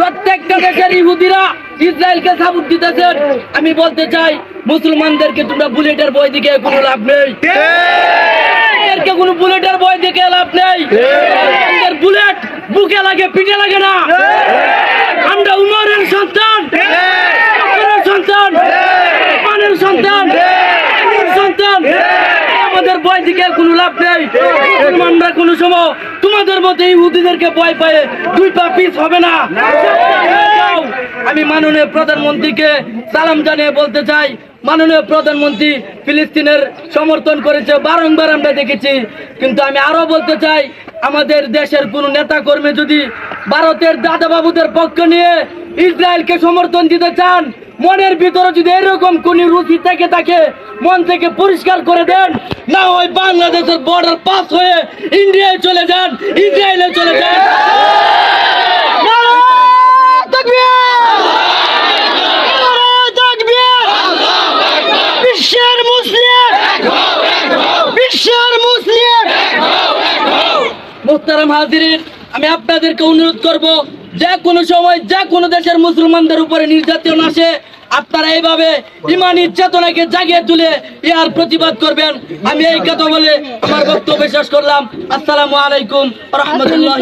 প্রত্যেকটা দেশের ইহুদিরা ইসরায়েলকে সাপোর্ট দিতেছেন। আমি বলতে চাই মুসলমানদেরকে তোমরা বুলেটের বই দিকে কোনো লাভ নেই। এদেরকে কোনো বুলেটের বই দিকে লাভ নেই। বুলেট বুকে লাগে পিঠে লাগে না। আমরা উমরের আমাদের বই দিকে কোনো লাভ নেই। মুসলমানরা কোনো সময় তোমাদের মতো ইহুদিদেরকে ভয় পায়ে, দুই পা পিস হবে না। আমি মাননীয় প্রধানমন্ত্রীকে সালাম জানিয়ে বলতে চাই, মাননীয় প্রধানমন্ত্রী ফিলিস্তিনের সমর্থন করেছে, বারংবার আমরা দেখেছি। কিন্তু আমি আরও বলতে চাই, আমাদের দেশের কোন নেতা কর্মী যদি ভারতের দাদা বাবুদের পক্ষ নিয়ে ইসরায়েলকে সমর্থন দিতে চান, মনের ভিতরে যদি এরকম কোন রুচি থেকে থাকে, মন থেকে পরিষ্কার করে দেন না ওই বাংলাদেশের বর্ডার পাস হয়ে ইন্ডিয়ায় চলে যান ইসরায়েলে চলে যান! বিশ্বের মুসলিম! বিশ্বের মুসলিম! আমি আপনাদেরকে অনুরোধ করব যে কোনো সময় যে কোনো দেশের মুসলমানদের উপরে নির্যাতন আসে আপনারা এইভাবে ইমান নির্যাতনাকে জাগিয়ে তুলে ইয়ার প্রতিবাদ করবেন। আমি এই কথা বলে আমার বক্তব্য শেষ করলাম। আসসালামু আলাইকুম রহমতুল্লাহ